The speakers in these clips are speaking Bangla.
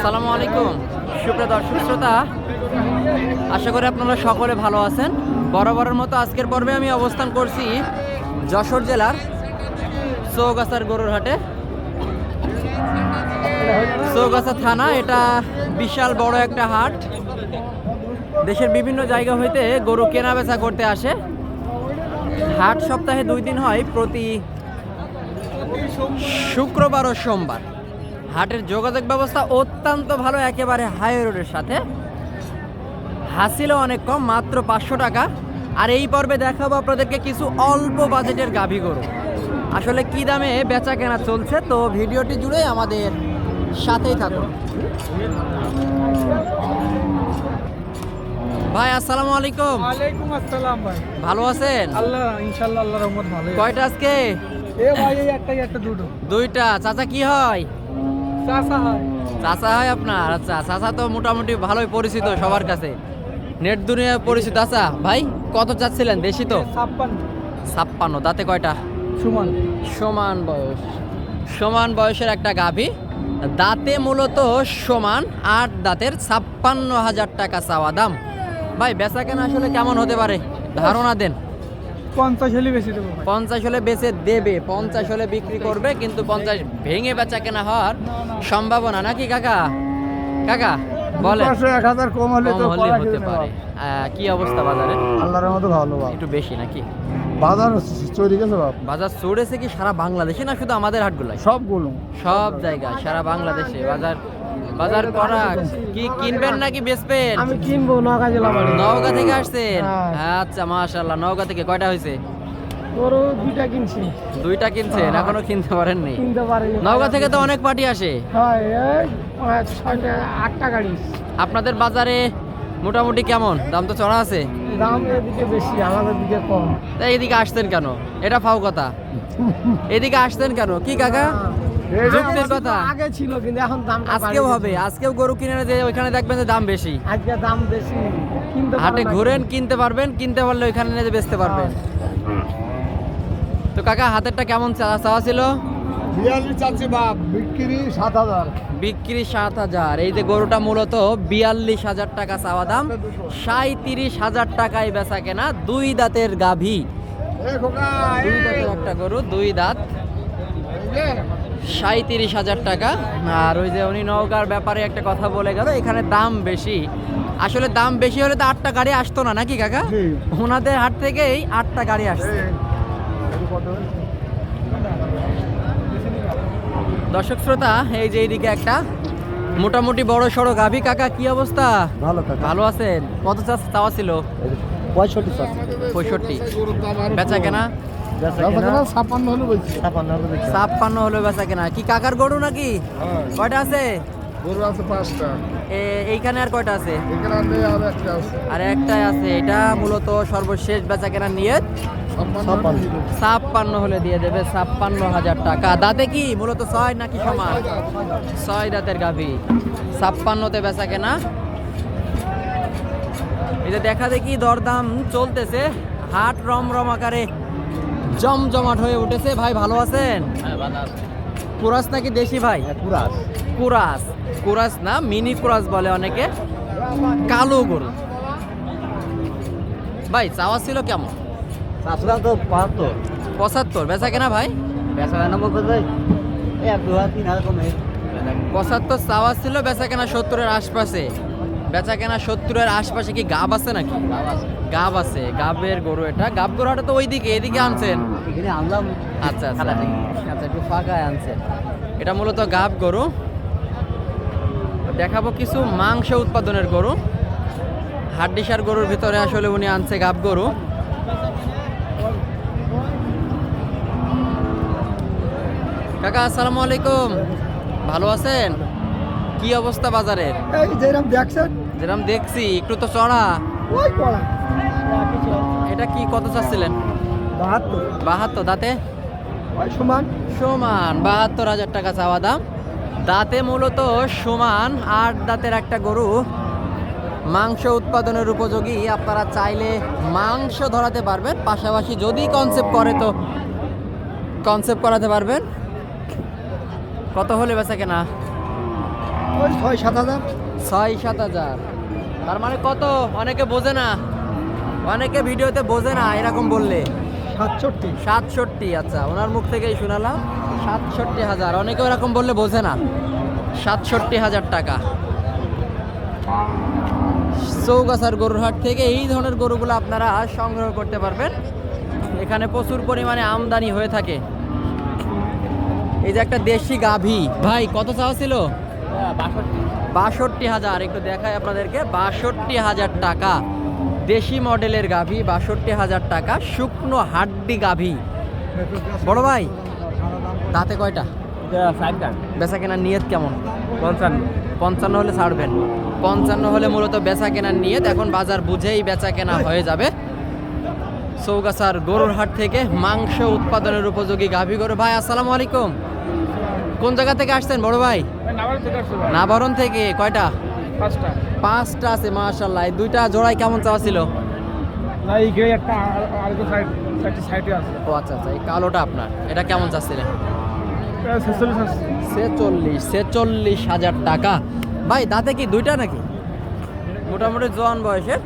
আসসালামু আলাইকুম। সুপ্রিয় দর্শক শ্রোতা, আশা করি আপনারা সকলে ভালো আছেন। বরাবরের মতো আজকের পর্বে আমি অবস্থান করছি যশোর জেলার চৌগাছার গরুর হাটে। চৌগাছা থানা, এটা বিশাল বড় একটা হাট। দেশের বিভিন্ন জায়গা হইতে গরু কেনা বেচা করতে আসে। হাট সপ্তাহে দুই দিন হয়, প্রতি শুক্রবার ও সোমবার। হাটের যোগাযোগ ব্যবস্থা অত্যন্ত ভালো একেবারে হাই রোডের সাথে। হাসিলও অনেক কম মাত্র পাঁচশো টাকা। আর এই পর্বে দেখাবো আপনাদেরকে কিছু অল্প বাজেটের গাভী গরু। আসলে কি দামে বেচা কেনা চলছে তো ভিডিওটি জুড়ে আমাদের সাথেই থাকুন। ভাই আসসালামু আলাইকুম। ওয়ালাইকুম আসসালাম ভাই। ভালো আছেন? আল্লাহ ইনশাআল্লাহ আল্লাহর রহমত ভালো কয়টা আজকে? এ ভাই এই একটাই একটা দুটো। দুইটা। চাচা কি হয়? চাচা হয়। আপনার? আচ্ছা চাচা তো মোটামুটি ভালোই পরিচিত সবার কাছে। নেট দুনিয়ায় পরিচিত। আচ্ছা ভাই কত চাচ্ছিলেন? দেশি তো? ছাপ্পান্ন। ছাপ্পান্ন। দাঁতে কয়টা? সুমন। সমান বয়স। সমান বয়সের একটা গাভী। দাঁতে মূলত সমান আট দাঁতের ছাপ্পান্ন হাজার টাকা চাওয়া দাম। ভাই বেচা কেনা আসলে কেমন হতে পারে? ধারণা দেন। পঞ্চাশ হলে বেশি দেবো পঞ্চাশ হলে বেচে দেবে পঞ্চাশ হলে বিক্রি করবে কিন্তু পঞ্চাশ ভেঙে বেচা কেনা হওয়ার সম্ভাবনা নাকি কাকা? কাকা বলে এক হাজার কম হলে তো কম হলে হতে পারে। কি অবস্থা বাজারে? আল্লাহর মতো ভালো। একটু বেশি নাকি? বাজার চলে গেছে বাপ। বাজার চড়েছে কি সারা বাংলাদেশে না শুধু আমাদের হাটগুলাই? সবগুলো সব জায়গায় সারা বাংলাদেশে। বাজার বাজার করা কি কিনবেন নাকি বেচবেন? আমি কিনবো নগা জেলা বাড়ি নওগাঁ থেকে আসছেন? হ্যাঁ। আচ্ছা মাশাআল্লাহ নওগাঁ থেকে কয়টা হয়েছে? গরু দুইটা কিনছি। দুইটা কিনছেন এখনও কিনতে পারেননি? কিনতে পারিনি। নওগাঁ থেকে তো অনেক পার্টি আসে। হয় ছয়টা আটটা গাড়ি। আপনাদের বাজারে মোটামুটি কেমন? দাম তো চড়া আছে? দাম এদিকে বেশি আমাদের দিকে কম। তাই এদিকে আসতেন কেন? এটা ফাও কথা। এদিকে আসতেন কেন? কি কাকা? যুক্তির কথা। আগে ছিল কিন্তু এখন দাম আজকেও হবে। আজকেও গরু কিনে যে ওইখানে দেখবেন যে দাম বেশি। আজকে দাম বেশি কিনতে হাটে ঘুরেন কিনতে পারবেন কিনতে পারলে ওইখানে নিয়ে বেচতে পারবেন। তো কাকা হাতেরটা কেমন চাওয়া ছিল? বিয়াল্লিশ চাচ্ছে বাপ। বিক্রি সাত হাজার। বিক্রি সাত হাজার। এই যে গরুটা মূলত বিয়াল্লিশ হাজার টাকা চাওয়া দাম। সাঁত্রিশ হাজার টাকায় বেচা কেনা দুই দাঁতের গাভী। দুই দাঁতের একটা গরু দুই দাঁত। সাঁত্রিশ হাজার টাকা। আর ওই যে উনি নৌকার ব্যাপারে একটা কথা বলে গেল এখানে দাম বেশি। আসলে দাম বেশি হলে তো আটটা গাড়ি আসতো না নাকি কাকা। ওনাদের হাট থেকেই আটটা গাড়ি আসছে। দর্শক শ্রোতা এই যে এইদিকে একটা মোটামুটি বড় সড়ো গাভী কাকা কি অবস্থা? ভালো কাকা। ভালো আছেন? কত চাষ চাওয়া ছিল? পঁয়ষট্টি চাচ্ছে পঁয়ষট্টি। বেচা কেনা? ছাপ্পান্ন হলে বেচা কেনা। কি কাকার গরু নাকি? কয়টা আছে? গরু আছে পাঁচটা। এ- এইখানে আর কয়টা আছে? আর আছে। আর একটাই আছে। এটা মূলত সর্বশেষ বেচা কেনা নিয়ে ছাপ্পান্ন হলে দিয়ে দেবে ছাপ্পান্ন হাজার টাকা। দাঁতে কি? মূলত ছয় নাকি সমান? ছয় দাঁতের গাভী। ছাপ্পান্নতে বেচা কেনা। যে দেখা দেখি দরদাম চলতেছে। হাট রমরম আকারে জমজমাট হয়ে উঠেছে। ভাই ভালো আছেন? কুরাস নাকি দেশি ভাই? পুরা কুরাস। কুরাস না মিনি কুরাস বলে অনেকে। কালো গরু। ভাই চাওয়া ছিল কেমন? তো বাহাত্তর পঁচাত্তর। বেচা কেনা ভাই? বেচা কেনা বলতে এক দু হাজার তিন হাজার কমে পঁচাত্তর চাওয়া ছিল বেচা কেনা সত্তরের আশপাশে। বেচা কেনা সত্তরের আশপাশে কি গাব আছে নাকি? গাব আছে। গাবের গরু এটা। গাব গরুটা তো ওইদিকে এদিকে আনছেন। এখানে আনলাম। আচ্ছা আচ্ছা। আচ্ছা একটু ফাঁকায় আনছেন এটা মূলত গাব গরু। দেখাবো কিছু মাংস উৎপাদনের গরু। হাড্ডিসার গরুর ভিতরে আসলে উনি আনছে গাব গরু। কাকা আসসালামু আলাইকুম। ভালো আছেন? কি অবস্থা বাজারের? এই যেরকম দেখছেন। যেরকম দেখছি একটু তো চড়া। ওই পড়া। এটা কি কত চাচ্ছিলেন? বাহাত্তর। বাহাত্তর দাঁতে? সমান। সমান বাহাত্তর হাজার টাকা চাওয়া দাম। দাঁতে মূলত সমান আট দাঁতের একটা গরু। মাংস উৎপাদনের উপযোগী আপনারা চাইলে মাংস ধরাতে পারবেন। পাশাপাশি যদি কনসেপ্ট করে তো কনসেপ্ট করাতে পারবেন। কত হলে বেচা কেনা? ওই ছয় সাত হাজার। ছয় সাত হাজার। তার মানে কত? অনেকে বোঝে না। অনেকে ভিডিওতে বোঝে না এরকম বললে। সাতষট্টি। সাতষট্টি আচ্ছা ওনার মুখ থেকেই শোনালাম। সাতষট্টি হাজার। অনেকে এরকম বললে বোঝে না। সাতষট্টি হাজার টাকা। চৌগাছার গরুর হাট থেকে এই ধরনের গরুগুলো আপনারা সংগ্রহ করতে পারবেন। এখানে প্রচুর পরিমাণে আমদানি হয়ে থাকে। এই যে একটা দেশি গাভী। ভাই কত চাওয়া ছিল? বাষট্টি। হাজার। একটু দেখাই আপনাদেরকে। বাষট্টি হাজার টাকা। দেশি মডেলের গাভী বাষট্টি হাজার টাকা। শুকনো হাড্ডি গাভী। বড় ভাই দাঁতে কয়টা? বেচা কেনার নিয়ত কেমন? পঞ্চান্ন। পঞ্চান্ন হলে ছাড়বেন। পঞ্চান্ন হলে মূলত বেচা কেনার নিয়ত। এখন বাজার বুঝেই বেচা কেনা হয়ে যাবে। চৌগাছার গরুর হাট থেকে মাংস উৎপাদনের উপযোগী গাভী গরু। ভাই আসসালামু আলাইকুম। কোন জায়গা থেকে আসছেন বড় ভাই? নাবরণ থেকে কয়টা? পাঁচটা। আছে মাশাল্লাহ দুইটা জোড়াই কেমন চাওয়া ছিল? ও আচ্ছা আচ্ছা এই কালোটা আপনার। এটা কেমন চাচ্ছিলেন? ছেচল্লিশ ছেচল্লিশ হাজার টাকা। ভাই দাঁতে কি দুইটা নাকি? মোটামুটি জোয়ান বয়সের।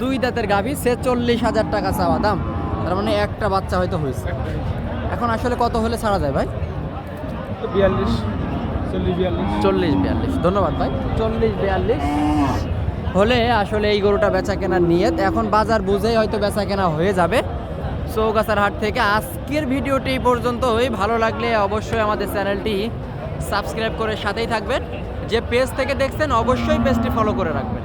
দুই দাঁতের গাভী ছেচল্লিশ হাজার টাকা চাওয়া দাম। তার মানে একটা বাচ্চা হয়তো হয়েছে। এখন আসলে কত হলে ছাড়া যায় ভাই? বিয়াল্লিশ চল্লিশ বিয়াল্লিশ। চল্লিশ বিয়াল্লিশ। ধন্যবাদ ভাই। চল্লিশ বিয়াল্লিশ। হলে আসলে এই গরুটা বেচা কেনার নিয়ত। এখন বাজার বুঝেই হয়তো বেচা কেনা হয়ে যাবে। চৌগাছার হাট থেকে আজকের ভিডিওটি পর্যন্তই। ভালো লাগলে অবশ্যই আমাদের চ্যানেলটি সাবস্ক্রাইব করে সাথেই থাকবেন। যে পেজ থেকে দেখছেন অবশ্যই পেজটি ফলো করে রাখবেন।